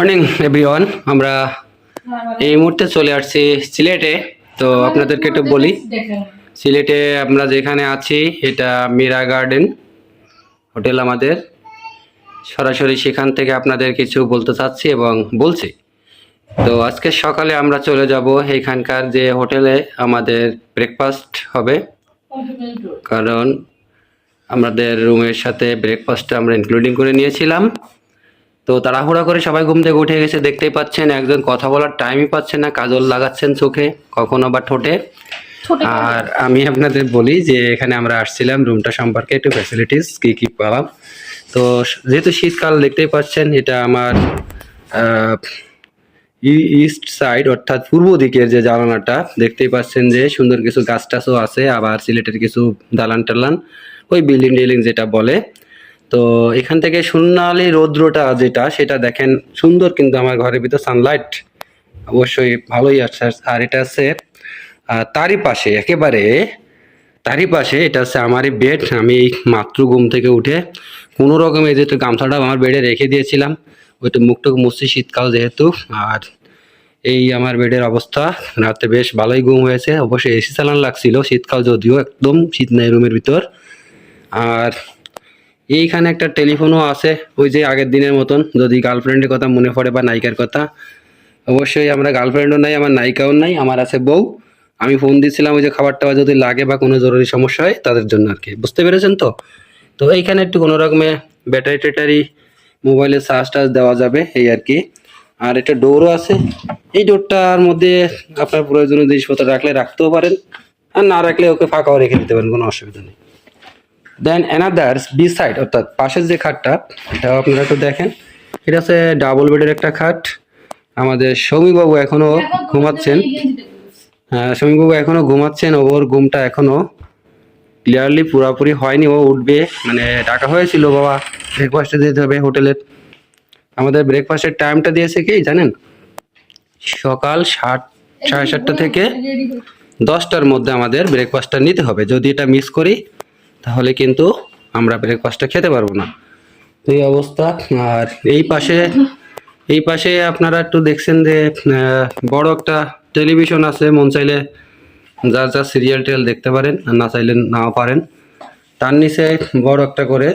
Morning everyone আমরা এই মুহূর্তে চলে আসছি সিলেটে। তো আপনাদেরকে একটু বলি সিলেটে আমরা যেখানে আছি এটা মীরা গার্ডেন হোটেল আমাদের। সরাসরি সেখান থেকে আপনাদের কিছু বলতে চাচ্ছি এবং বলছি। তো আজকে সকালে আমরা চলে যাব এইখানকার যে হোটেলে আমাদের ব্রেকফাস্ট হবে। কারণ আমাদের রুমের সাথে ব্রেকফাস্টটা আমরা ইনক্লুডিং করে নিয়েছিলাম। তো তাড়াহুড়া করে সবাই ঘুম থেকে উঠে গেছে দেখতেই পাচ্ছেন একজন কথা বলার টাইমই পাচ্ছে না কাজল লাগাচ্ছেন চোখে কখনো বা ঠোঁটে। আর আমি আপনাদের বলি যে এখানে আমরা আসছিলাম রুমটা সম্পর্কে একটু ফ্যাসিলিটিস কী কী পেলাম। তো যেহেতু শীতকাল দেখতেই পাচ্ছেন এটা আমার ইস্ট সাইড অর্থাৎ পূর্ব দিকের যে জানালাটা দেখতেই পাচ্ছেন যে সুন্দর কিছু গাছ টাছও আছে আবার সিলেটের কিছু দালান টালান ওই বিল্ডিং টিল্ডিং যেটা বলে। তো এখান থেকে সোনালি রৌদ্রটা যেটা, সেটা দেখেন সুন্দর কিন্তু আমার ঘরের ভিতর সানলাইট অবশ্যই ভালোই আছে আর এটা আছে তারই পাশে, একেবারে তারই পাশে এটা হচ্ছে আমারই বেড আমি মাত্র ঘুম থেকে উঠে কোনো রকম এই যে একটু গামছাটা আমার বেডে রেখে দিয়েছিলাম ওইটা মুখটুক মুছছি শীতকাল যেহেতু। আর এই আমার বেডের অবস্থা, রাতে বেশ ভালোই ঘুম হয়েছে। অবশ্যই এসি চালান লাগছিল শীতকাল যদিও, একদম শীত নেই রুমের ভিতর। আর এইখানে একটা টেলিফোনও আছে, ওই যে আগের দিনের মতন। যদি গার্লফ্রেন্ডের কথা মনে পড়ে বা নায়িকার কথা, অবশ্যই আমরা গার্লফ্রেন্ডও নাই, আমার নায়িকাও নাই, আমার আছে বউ। আমি ফোন দিয়েছিলাম ওই যে খাবার টাবার যদি লাগে বা কোনো জরুরি সমস্যা হয়, তাদের জন্য আর কি। বুঝতে পেরেছেন তো? তো এইখানে একটু কোনো রকমে ব্যাটারি ট্যাটারি মোবাইলে চার্জ টার্জ দেওয়া যাবে, এই আর কি। আর একটা ডোরও আছে। এই ডোরটার মধ্যে আপনার প্রয়োজনীয় জিনিসপত্র রাখলে রাখতেও পারেন, আর না রাখলে ওকে ফাঁকাও রেখে দিতে পারেন, কোনো অসুবিধা নেই। দেন অ্যানাদার্স বি সাইড অর্থাৎ পাশের যে খাটটা এটাও আপনারা একটু দেখেন। এটা হচ্ছে ডাবল বেডের একটা খাট। আমাদের সৌমিবাবু এখনও ঘুমাচ্ছেন। হ্যাঁ সৌমিবাবু এখনও ঘুমাচ্ছেন ওর ঘুমটা এখনও ক্লিয়ারলি পুরোপুরি হয়নি। ও উঠবে মানে ডাকা হয়েছিল বাবা ব্রেকফাস্টে দিতে হবে হোটেলের। আমাদের ব্রেকফাস্টের টাইমটা দিয়েছে কি জানেন? সকাল সাত সাড়ে সাতটা থেকে দশটার মধ্যে আমাদের ব্রেকফাস্টটা নিতে হবে। যদি এটা মিস করি তাহলে কিন্তু আমরা ব্রেকফাস্টটা খেতে পারব না। তো এই অবস্থা। আর এই পাশে এই পাশে আপনারা একটু দেখছেন যে বড় একটা টেলিভিশন আছে, মন চাইলে যা যা সিরিয়াল টিরিয়াল দেখতে পারেন, আর না চাইলে নাও পারেন। তার নিচে বড় একটা করে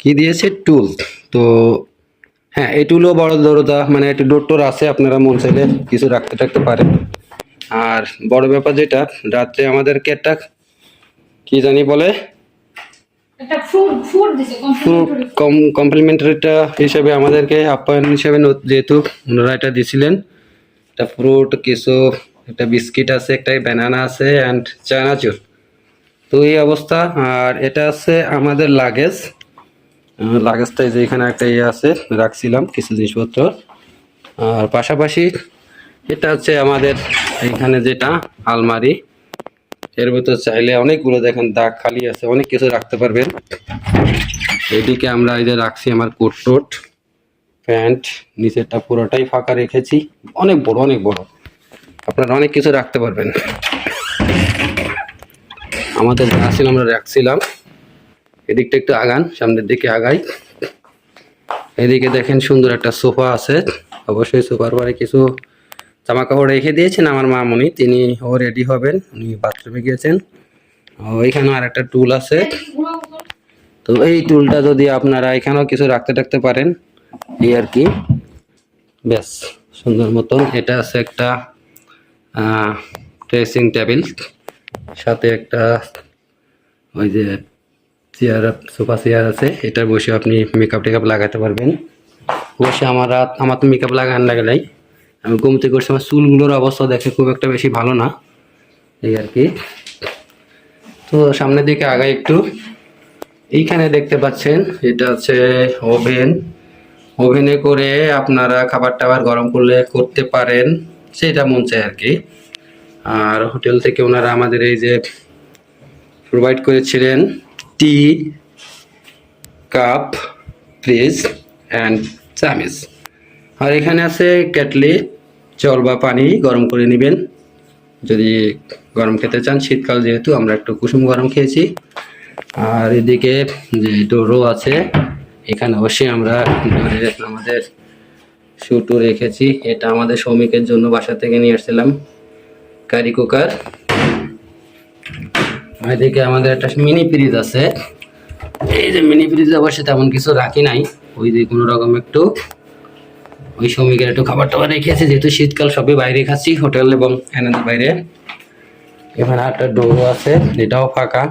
কি দিয়েছে? টুল। তো হ্যাঁ এই টুলও বড় দরজা মানে একটু ডোর আছে, আপনারা মন চাইলে কিছু রাখতে টাকতে পারেন। আর বড় ব্যাপার যেটা, রাত্রে আমাদেরকে একটা কি জানি বলে? কমপ্লিমেন্টারিটা হিসেবে আমাদেরকে আপ্যায়ন হিসেবে যেহেতু ওনারা এটা দিয়েছিলেন একটা ফ্রুট কিছু একটা বিস্কিট আছে একটা ব্যানানা আছে অ্যান্ড চানাচুর। তো এই অবস্থা আর এটা আছে আমাদের লাগেজ লাগেজটা যে এখানে একটা ইয়ে আছে রাখছিলাম কিছু জিনিসপত্র। আর পাশাপাশি এটা হচ্ছে আমাদের এখানে যেটা আলমারি। এর ভিতর চাইলে অনেকগুলো দেখেন, দাগ খালি আছে, অনেক কিছু রাখতে পারবেন। এদিকে আমরা এই যে রাখছি আমার কোট টোট, প্যান্ট, নিচেরটা পুরোটাই ফাঁকা রেখেছি। অনেক বড় অনেক বড়। আপনারা অনেক কিছু রাখতে পারবেন। আমাদের যা আমরা রাখছিলাম। এদিকটা একটু আগান, সামনের দিকে আগাই। এদিকে দেখেন সুন্দর একটা সোফা আছে। অবশ্যই সোফার পরে কিছু জামা কাপড় রেখে দিয়েছেন আমার মামনি, তিনি ও রেডি হবেন, উনি বাথরুমে গিয়েছেন। ওইখানে আর একটা টুল আছে। তো এই টুলটা যদি আপনারা এখানেও কিছু রাখতে রাখতে পারেন, এই আর কি। ব্যাস, সুন্দর মতন। এটা আছে একটা ড্রেসিং টেবিল সাথে একটা ওই যে চেয়ার সোফা চেয়ার আছে। এটা বসে আপনি মেকআপ টেকআপ লাগাতে পারবেন। বসে আমার আমার তো মেকআপ লাগান লাগে নাই। আমি ঘুম থেকে করছি আমার চুলগুলোর অবস্থা দেখে খুব একটা বেশি ভালো না। এই আর কি। তো সামনের দিকে আগাই একটু। এইখানে দেখতে পাচ্ছেন, এটা হচ্ছে ওভেন। ওভেনে করে আপনারা খাবার টাবার গরম করলে করতে পারেন, সেটা মন চায় আর কি। আর হোটেল থেকে ওনারা আমাদের এই যে প্রোভাইড করেছিলেন টি, কাপ, ফ্রিজ অ্যান্ড চামিচ আর এখানে আছে কেটলি জল বা পানি গরম করে নেবেন। যদি গরম খেতে চান, শীতকাল যেহেতু আমরা একটু কুসুম গরম খেয়েছি। আর এদিকে যে ডোরও আছে, এখানে অবশ্যই আমরা ডোরে আমাদের শুটু রেখেছি। এটা আমাদের শ্রমিকের জন্য বাসা থেকে নিয়ে আসছিলাম, কারি কুকার। এদিকে আমাদের একটা মিনি ফ্রিজ আছে। এই যে মিনি ফ্রিজে অবশ্যই তেমন কিছু রাখি নাই, ওই যে কোনো রকম একটু। ওই শ্রমিকের একটু খাবার টাবার রেখেছি যেহেতু শীতকাল সবই বাইরে খাচ্ছি হোটেল এবং এনাদের বাইরে। এখানে একটা ডোরও আছে, এটাও ফাঁকা।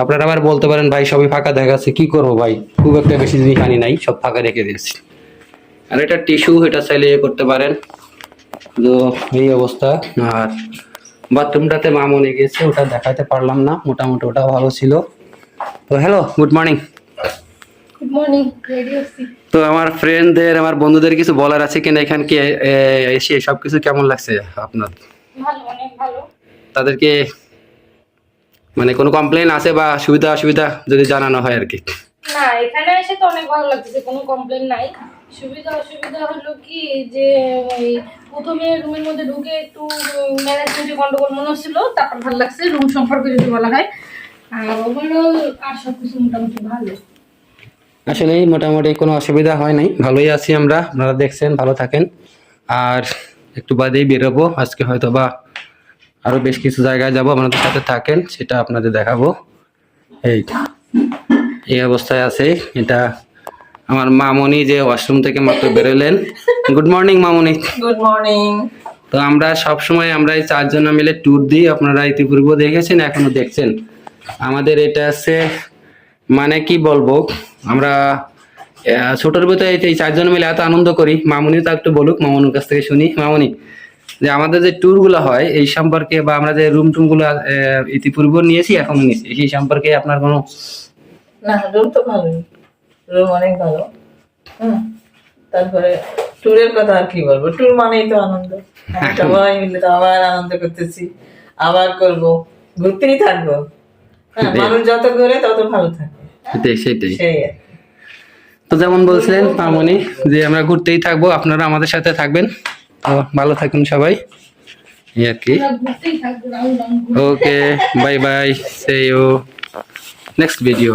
আপনারা আবার বলতে পারেন, ভাই, সবই ফাঁকা দেখাচ্ছে কি করব ভাই? খুব একটা বেশি জিনিস আনি নাই, সব ফাঁকা রেখে দিয়েছি। আর এটা টিস্যু, এটা চাইলে ইয়ে করতে পারেন। তো এই অবস্থা। আর বাথরুমটাতে মা মনে গেছে, ওটা দেখাতে পারলাম না, মোটামুটি ওটা ভালো ছিল। তো hello good morning good morning ready হচ্ছি তো আমার ফ্রেন্ডদের আমার বন্ধুদের কিছু বলার আছে কিনা এখানকে? এসে সব কিছু কেমন লাগছে আপনার? ভালো অনেক ভালো। তাদেরকে মানে কোনো কমপ্লেন আছে বা সুবিধা অসুবিধা যদি জানানো হয় আর কি না এখানে এসে তো অনেক ভালো লাগতেছে কোনো কমপ্লেন নাই। সুবিধা অসুবিধা হলো কি যে ওই প্রথমে রুমের মধ্যে ঢুকে একটু ম্যানেজমেন্টে গন্ডগোল মনে হচ্ছিল তারপর ভালো লাগছে। রুম সম্পর্কে যদি বলা হয়। আর ওভারঅল আর সব কিছু মোটামুটি ভালো। আসলে মোটামুটি কোনো অসুবিধা হয় নাই। ভালোই আছি আমরা আপনারা দেখছেন ভালো থাকেন। আর একটু বাদেই বেরোবো আজকে হয়তো বা আরও বেশ কিছু জায়গায় যাব আপনাদের সাথে থাকেন সেটা আপনাদের দেখাবো। এই এই অবস্থায় আছে এটা আমার মামনি যে ওয়াশরুম থেকে মাত্র বেরোলেন। গুড মর্নিং মামনি। গুড মর্নিং তো আমরা সব সময় আমরা এই চারজন মিলে ট্যুর দিই আপনারা ইতিপূর্বে দেখেছেন এখনও দেখছেন। আমাদের এটা আছে মানে কি বলব? আমরা ছোটর ভিতরে এই- চারজন মিলে এত আনন্দ করি মামুনি তো একটু বলুক মামুনির কাছ থেকে শুনি। মামুনি যে আমাদের যে ট্যুর ট্যুরগুলো হয় এই সম্পর্কে বা আমরা যে রুম টুমগুলো আহ, ইতিপূর্বে নিয়েছি এখনও নিয়েছি সেই সম্পর্কে আপনার কোনো না রুম তো ভালোই। রুম অনেক ভালো। হুম তারপরে ট্যুরের কথা আর কি বলব? ট্যুর মানেই তো আনন্দ। সবাই মিলে তো আবার আনন্দ করতেছি আবার করব ঘুরতেই থাকব। হ্যাঁ মানুষ যত ঘুরে তত ভালো থাকে। সেটাই সেটাই। তো যেমন বলছিলেন মামনি যে আমরা ঘুরতেই থাকব আপনারা আমাদের সাথে থাকবেন। তো ভালো থাকুন সবাই। এই আর কি। ওকে বাই বাই সে রাউন্ড নেক্সট bye